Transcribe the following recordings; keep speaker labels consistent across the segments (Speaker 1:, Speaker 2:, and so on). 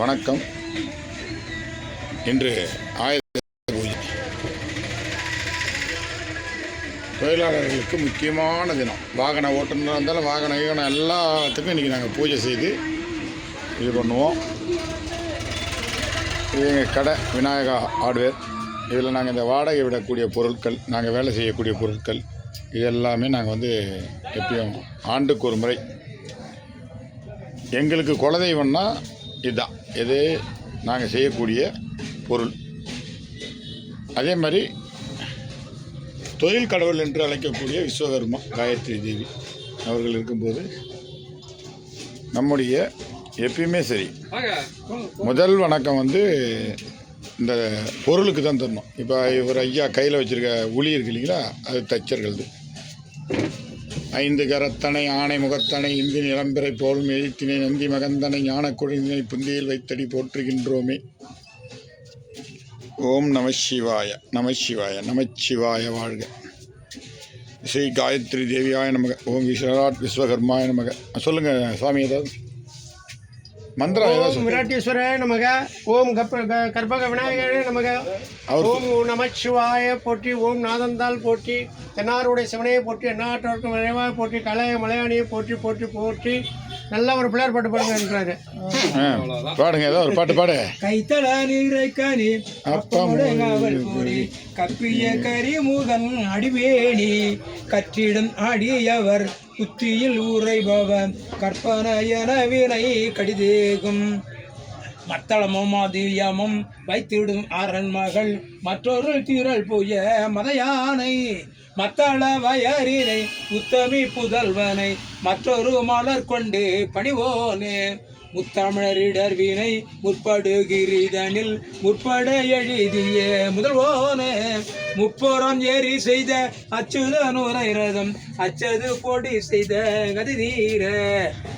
Speaker 1: வணக்கம். இன்று ஆயுத பூஜை. தொழிலாளர்களுக்கு முக்கியமான தினம். வாகன ஓட்டுநராக இருந்தாலும் வாகன ஈகனம் எல்லாத்துக்கும் இன்றைக்கி நாங்கள் பூஜை செய்து இது பண்ணுவோம். இது எங்கள் கடை விநாயகா ஹார்ட்வேர் இதில் நாங்கள் இந்த வாடகை விடக்கூடிய பொருட்கள் நாங்கள் வேலை செய்யக்கூடிய பொருட்கள் இது எல்லாமே நாங்கள் வந்து எப்பயும் ஆண்டுக்கு ஒரு முறை. எங்களுக்கு குலதெய்வம்னா இதுதான். இது நாங்கள் செய்யக்கூடிய பொருள். அதே மாதிரி தொழில் கடவுள் என்று அழைக்கக்கூடிய விஸ்வகர்மா காயத்ரி தேவி அவர்கள் இருக்கும்போது நம்முடைய எப்பயுமே சரி. முதல் வணக்கம் வந்து இந்த பொருளுக்கு தான் தரணும். இப்போ இவர் ஐயா கையில் வச்சுருக்க உளி இருக்கு இல்லைங்களா? அது தச்சர்களது. ஐந்து கரத்தனை ஆணை முகத்தனை இந்தி நிலம்பிறை போலும் எழுத்தினை நந்தி மகந்தனை ஞான புந்தியில் வைத்தடி போற்றுகின்றோமே. ஓம் நம சிவாய நம சிவாய நமச்சிவாய வாழ்க. ஸ்ரீ காயத்ரி தேவியாய நமக ஓம் விஸ்வராட் விஸ்வகர்மாய நமக. சொல்லுங்கள் சாமி ஏதாவது? மந்திரம்
Speaker 2: ஓம் விராட்டீஸ்வராய நமக. ஓம் கப்ப கற்பக விநாயகரே நமக. ஓம் நமச்சிவாய போற்றி ஓம் நாதந்தால் போற்றி தென்னாருடைய சிவனையை போற்றி எந்நாட்டோருக்கும் விரைவாக போற்றி கலைய மலையாணியை போற்றி போற்றி போற்றி. நல்ல ஒரு பிள்ளையார் பாட்டு பாடுங்கன்றாரு
Speaker 1: ஆ, பாடுங்க ஏதோ ஒரு பாட்டு பாடு.
Speaker 3: கைத்தல நீரை கனி
Speaker 1: அப்பமும்
Speaker 3: அவள் கூறி கப்பிய கரிமுகன் அடிவேணி கற்றிடும் ஆடியவர் புத்தியில் உரைபவன் கற்பனையன வினை கடிதேகும். மத்தளமும் அதியமும் வைத்திடும் அரண்மகள் மற்றொரு திரள் புய மதையானை மத்தள வயரினை உத்தமி புதல்வனை மற்றொரு மலர் கொண்டு பணிவோனே. முத்தமிழரிடர் வினை முற்படுகிரிதனில் முற்பட எழுதிய. முதல்வோனே முப்போரம் ஏறி செய்த அச்சுதனுரை ரதம் அச்சது கொடி செய்த கதிதீர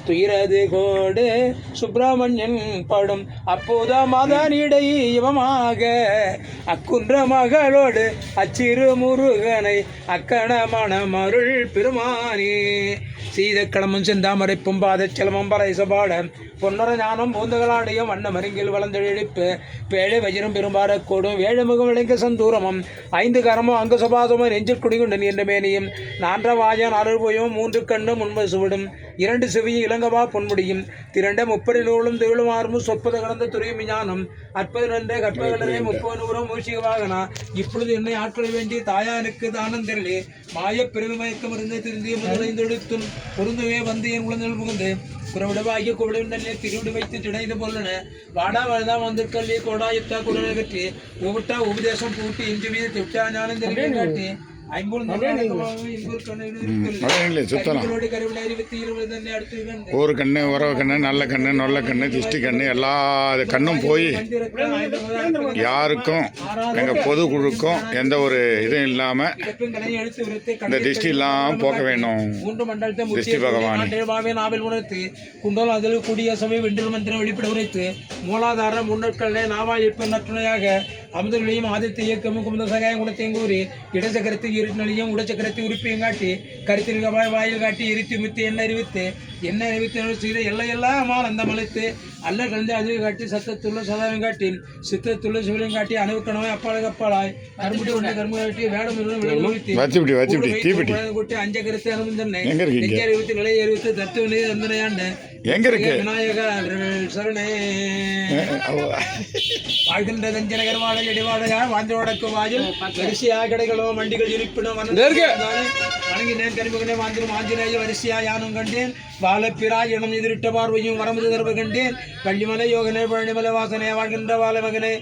Speaker 3: துயிரது கோடு சுப்பிரமணியன் படும் அப்போத மதனிடை இவமாக. அக்குன்ற மகளோடு அச்சிறு முருகனை அக்கண மணமருள் பெருமானே. சீதக்கிழமும் செந்தாமரை பொம்பாத செலமம் பறைசபாட பொன்னர ஞானம் பூந்தகளாடையும் வண்ண மருங்கில் வளர்ந்தெழிப்பு பேழை வஜிரம் பெரும்பார கூடும் வேழுமுகம் விளங்க சந்தூரமும் ஐந்து கரமும் அங்கு சபாதமும் நெஞ்சில் குடிகுண்டன் என்ற மேனியும் நான்ற வாயன் அருள்போயும் மூன்று கண்ணும் உண்மை சுவிடும். இரண்டு செவியும் இளங்கவா பொன்முடியும். திரண்ட முப்படி நூலும் திகழும் ஆர்மும் சொற்பத கடந்த துறையும் ஞானம். அற்பது நன்ற கற்பகலரே முப்பது நூறும் மூஷிக வாகனா இப்பொழுது என்னை ஆட்கொள்ள வேண்டிய தாயானுக்கு தானம் தெரியலே. மாயப் பெருமயக்கம் இருந்து திருந்திய முதலைந்தெழுத்தும் பொருந்துவே வந்து என் குழந்தைகள் புகுந்து. குறவிடவாகிய குவிடவிண்டலே திருவிடு வைத்து திணைந்து போலன வாடா வழுதா வந்திருக்கல்லே கோடாயுத்தா குடலை கட்டி உவிட்டா உபதேசம் பூட்டி இஞ்சு வீத திட்டா ஞானம் தெரியும் காட்டி ஐம்பூர்
Speaker 1: மலையிலே சுத்தலாம் ஊர் கண்ணு உறவு கண்ணு நல்ல கண்ணு நொல்ல கண்ணு திஷ்டி கண்ணு எல்லா கண்ணும் போய் யாருக்கும் எங்கள் பொதுக்குழுக்கும் எந்த ஒரு இதுவும் இல்லாமல் இந்த திஷ்டி எல்லாம் போக வேணும் திருஷ்டி பகவானே.
Speaker 3: உணர்த்து குண்டோல் அதில் கூடிய சமயம் வெண்டில் மந்திரம் வெளிப்பட உரைத்து மூலாதார முன்னட்களே நாவாயிற்ப நற்றுணையாக அமுதர்களையும் ஆதித்த இயக்கமும் குமுத சகாயம் குணத்தையும் கூறி இடச்சக்கரத்து இருட்டினையும் உடச்சக்கரத்தை உறுப்பியும் காட்டி கருத்தில் கபாய் வாயில் காட்டி எரித்து மித்து என்ன அறிவித்து என்ன அறிவித்து செய்த எல்லையெல்லாம் அந்த மலைத்து அல்ல கலந்து அதில் காட்டி சத்தத்துள்ள சதாயம் காட்டி சித்தத்துள்ள சிவலையும் காட்டி அணுவுக்கணவாய் அப்பாலை அப்பாலாய் கருமுட்டி ஒன்று கரும்பு காட்டி வேடம் கூட்டி அஞ்ச கருத்து? நெஞ்ச அறிவித்து நிலை அறிவித்து தத்துவ நீதி தந்தனையாண்ட
Speaker 1: எங்க இருக்கு?
Speaker 3: விநாயக சரணே. வாழ்கின்ற தஞ்சன கருவாடல் இடிவாடையா வாந்தி வடக்கு வாயில் வரிசையா கடைகளோ மண்டிகள் கரிமுகனே வாந்திரும் ஆஞ்சநேய வரிசையா யானும் கண்டேன் வாழப்பிரா எனும் எதிரிட்ட பார்வையும் வரமுது தரவு கண்டேன் கள்ளிமலை யோகனே பழனிமலை வாசனே வாழ்கின்ற வாழ மகனே